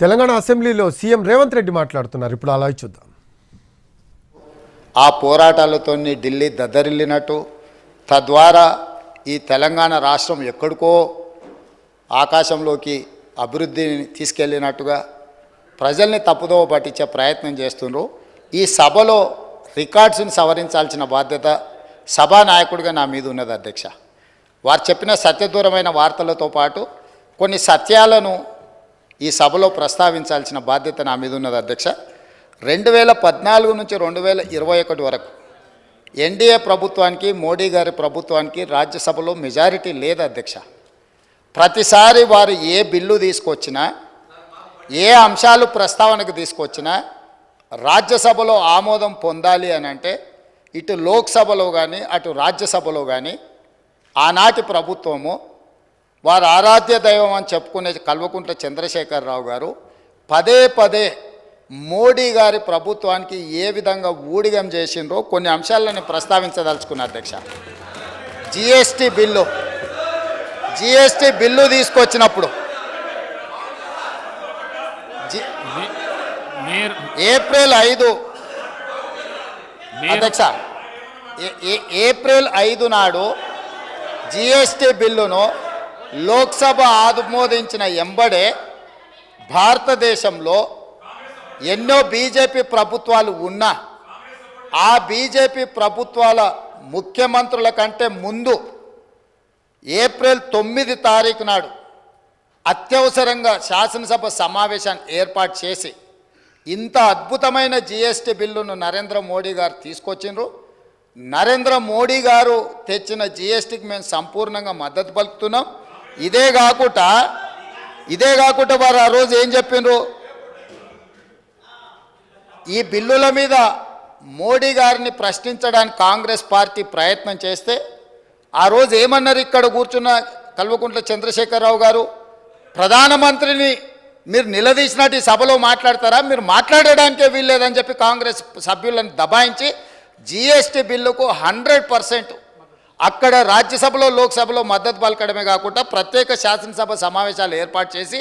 తెలంగాణ అసెంబ్లీలో సీఎం రేవంత్ రెడ్డి మాట్లాడుతున్నారు. ఇప్పుడు అలా చూద్దాం. ఆ పోరాటాలతో ఢిల్లీ దద్దరిల్లినట్టు తద్వారా ఈ తెలంగాణ రాష్ట్రం ఎక్కడికో ఆకాశంలోకి అభివృద్ధిని తీసుకెళ్ళినట్టుగా ప్రజల్ని తప్పుదోవ పట్టించే ప్రయత్నం చేస్తున్నారు ఈ సభలో రికార్డ్స్ని సవరించాల్సిన బాధ్యత సభా నాయకుడిగా నా మీద ఉన్నది అధ్యక్ష. వారు చెప్పిన సత్యదూరమైన వార్తలతో పాటు కొన్ని సత్యాలను ఈ సభలో ప్రస్తావించాల్సిన బాధ్యత నా మీద ఉన్నది అధ్యక్ష. రెండు వేల పద్నాలుగు నుంచి రెండు వేల ఇరవై ఒకటి వరకు ఎన్డీఏ ప్రభుత్వానికి మోడీ గారి ప్రభుత్వానికి రాజ్యసభలో మెజారిటీ లేదు అధ్యక్ష. ప్రతిసారి వారు ఏ బిల్లు తీసుకొచ్చినా ఏ అంశాలు ప్రస్తావనకు తీసుకొచ్చినా రాజ్యసభలో ఆమోదం పొందాలి అని అంటే ఇటు లోక్సభలో కానీ అటు రాజ్యసభలో కానీ ఆనాటి ప్రభుత్వము వారు ఆరాధ్య దైవం అని చెప్పుకునే కల్వకుంట్ల చంద్రశేఖరరావు గారు పదే పదే మోడీ గారి ప్రభుత్వానికి ఏ విధంగా ఊడిగం చేసిండ్రో కొన్ని అంశాలను ప్రస్తావించదలుచుకున్న అధ్యక్ష. GST bill. జిఎస్టి బిల్లు తీసుకొచ్చినప్పుడు. ఏప్రిల్ ఐదు. అధ్యక్ష ఏప్రిల్ ఐదు నాడు జిఎస్టి బిల్లును లోక్సభ ఆమోదించిన ఎంబడే భారతదేశంలో ఎన్నో బీజేపీ ప్రభుత్వాలు ఉన్నా ఆ బీజేపీ ప్రభుత్వాల ముఖ్యమంత్రుల కంటే ముందు ఏప్రిల్ తొమ్మిది తారీఖు నాడు అత్యవసరంగా శాసనసభ సమావేశాన్ని ఏర్పాటు చేసి ఇంత అద్భుతమైన జిఎస్టి బిల్లును నరేంద్ర మోడీ గారు తీసుకొచ్చిండ్రు. నరేంద్ర మోడీ గారు తెచ్చిన జిఎస్టికి మేము సంపూర్ణంగా మద్దతు పలుకుతున్నాం. ఇదే కాకుండా ఇదే కాకుండా వారు ఆ రోజు ఏం చెప్పిండ్రు? ఈ బిల్లుల మీద మోడీ గారిని ప్రశ్నించడానికి కాంగ్రెస్ పార్టీ ప్రయత్నం చేస్తే ఆ రోజు ఏమన్నారు ఇక్కడ కూర్చున్న కల్వకుంట్ల చంద్రశేఖరరావు గారు? ప్రధానమంత్రిని మీరు నిలదీసినట్టు ఈ సభలో మాట్లాడతారా? మీరు మాట్లాడడానికే వీల్లేదని చెప్పి కాంగ్రెస్ సభ్యులను దబాయించి జీఎస్టీ బిల్లుకు హండ్రెడ్ పర్సెంట్ అక్కడ రాజ్యసభలో లోక్సభలో మద్దతు పలకడమే కాకుండా ప్రత్యేక శాసనసభ సమావేశాలు ఏర్పాటు చేసి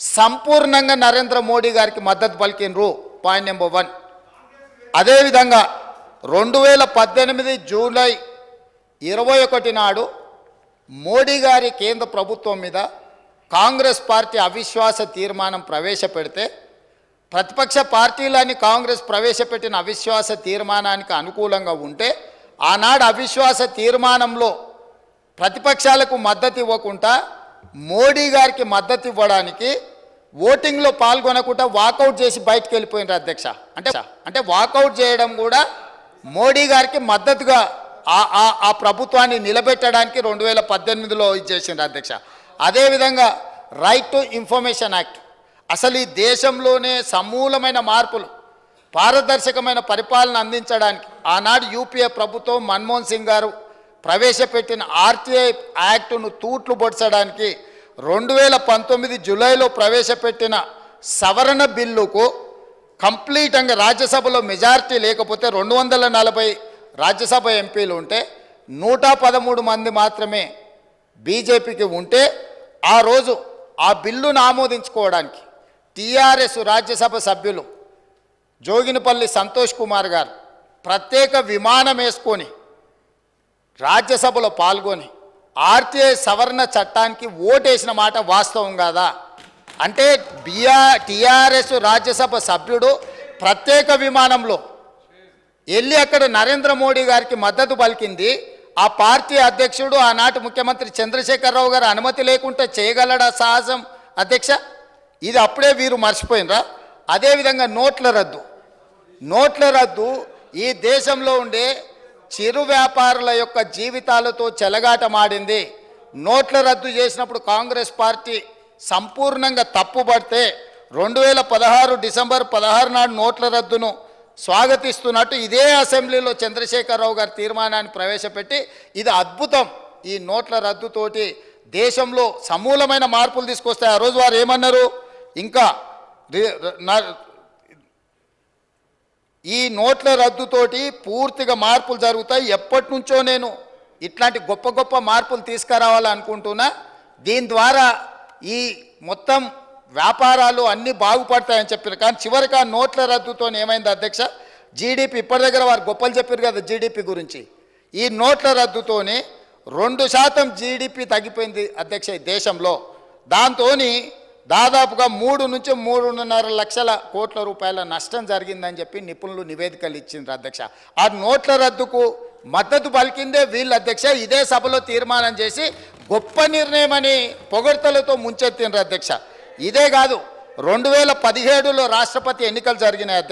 సంపూర్ణంగా నరేంద్ర మోడీ గారికి మద్దతు పలికినరు పాయింట్ నెంబర్ వన్ అదేవిధంగా రెండు వేల పద్దెనిమిది జూలై ఇరవై ఒకటి నాడు మోడీ గారి కేంద్ర ప్రభుత్వం మీద కాంగ్రెస్ పార్టీ అవిశ్వాస తీర్మానం ప్రవేశపెడితే ప్రతిపక్ష పార్టీలని కాంగ్రెస్ ప్రవేశపెట్టిన అవిశ్వాస తీర్మానానికి అనుకూలంగా ఉంటే ఆనాడు అవిశ్వాస తీర్మానంలో ప్రతిపక్షాలకు మద్దతు ఇవ్వకుండా మోడీ గారికి మద్దతు ఇవ్వడానికి ఓటింగ్లో పాల్గొనకుండా వాకౌట్ చేసి బయటకు వెళ్ళిపోయినారు అధ్యక్ష. అంటే అంటే వాకౌట్ చేయడం కూడా మోడీ గారికి మద్దతుగా ఆ ఆ- ప్రభుత్వాన్ని నిలబెట్టడానికి రెండు వేల పద్దెనిమిదిలో ఇచ్చేసిండ్రు అధ్యక్ష. అదేవిధంగా రైట్ టు ఇన్ఫర్మేషన్ యాక్ట్ అసలు ఈ దేశంలోనే సమూలమైన మార్పులు. పారదర్శకమైన పరిపాలన అందించడానికి ఆనాడు యూపీఏ ప్రభుత్వం మన్మోహన్ సింగ్ గారు ప్రవేశపెట్టిన ఆర్టీఐ యాక్టును తూట్లు పొడచడానికి రెండు వేల పంతొమ్మిది జూలైలో ప్రవేశపెట్టిన సవరణ బిల్లుకు కంప్లీట్గా రాజ్యసభలో మెజారిటీ లేకపోతే రెండు వందల నలభై రాజ్యసభ ఎంపీలు ఉంటే నూట పదమూడు మంది మాత్రమే బీజేపీకి ఉంటే ఆ రోజు ఆ బిల్లును ఆమోదించుకోవడానికి టీఆర్ఎస్ రాజ్యసభ సభ్యులు జోగినపల్లి సంతోష్ కుమార్ గారు ప్రత్యేక విమానం వేసుకొని రాజ్యసభలో పాల్గొని ఆర్టీఐ సవరణ చట్టానికి ఓటేసిన మాట వాస్తవం కాదా? అంటే బిఆర్ టీఆర్ఎస్ రాజ్యసభ సభ్యుడు ప్రత్యేక విమానంలో వెళ్ళి అక్కడ నరేంద్ర మోడీ గారికి మద్దతు పలికింది. ఆ పార్టీ అధ్యక్షుడు ఆనాటి ముఖ్యమంత్రి చంద్రశేఖరరావు గారు అనుమతి లేకుండా చేయగలడా సాహసం? అధ్యక్ష ఇది అప్పుడే వీరు మర్చిపోయినరా? అదేవిధంగా నోట్ల రద్దు. నోట్ల రద్దు. ఈ దేశంలో ఉండే చిరు వ్యాపారుల యొక్క జీవితాలతో చెలగాటమాడింది. నోట్ల రద్దు చేసినప్పుడు కాంగ్రెస్ పార్టీ సంపూర్ణంగా తప్పుపడితే రెండు వేల పదహారు డిసెంబర్ పదహారు నాడు నోట్ల రద్దును స్వాగతిస్తున్నట్టు ఇదే అసెంబ్లీలో చంద్రశేఖరరావు గారి తీర్మానాన్ని ప్రవేశపెట్టి ఇది అద్భుతం. ఈ నోట్ల రద్దుతోటి దేశంలో సమూలమైన మార్పులు తీసుకొస్తాయి. ఆ రోజు వారు ఏమన్నారు? ఇంకా ఈ నోట్ల రద్దుతోటి పూర్తిగా మార్పులు జరుగుతాయి. ఎప్పటి నుంచో నేను ఇట్లాంటి గొప్ప గొప్ప మార్పులు తీసుకురావాలనుకుంటున్నా. దీని ద్వారా ఈ మొత్తం వ్యాపారాలు అన్నీ బాగుపడతాయని చెప్పారు. కానీ చివరికి ఆ నోట్ల రద్దుతో ఏమైంది అధ్యక్ష? జీడిపి ఇప్పటి దగ్గర వారు గొప్పలు చెప్పారు కదా జీడిపి గురించి. ఈ నోట్ల రద్దుతోనే రెండు శాతం జీడిపి తగ్గిపోయింది అధ్యక్ష ఈ దేశంలో. దాంతో దాదాపుగా మూడు నుంచి మూడున్నర లక్షల కోట్ల రూపాయల నష్టం జరిగిందని చెప్పి నిపుణులు నివేదికలు ఇచ్చిండ్రు అధ్యక్ష. ఆ నోట్ల రద్దుకు మద్దతు పలికిందే వీళ్ళు అధ్యక్ష. ఇదే సభలో తీర్మానం చేసి గొప్ప నిర్ణయం అని పొగడ్తలతో ముంచెత్తిండ్రు అధ్యక్ష. ఇదే కాదు రెండు వేల పదిహేడులో రాష్ట్రపతి ఎన్నికలు జరిగినాయి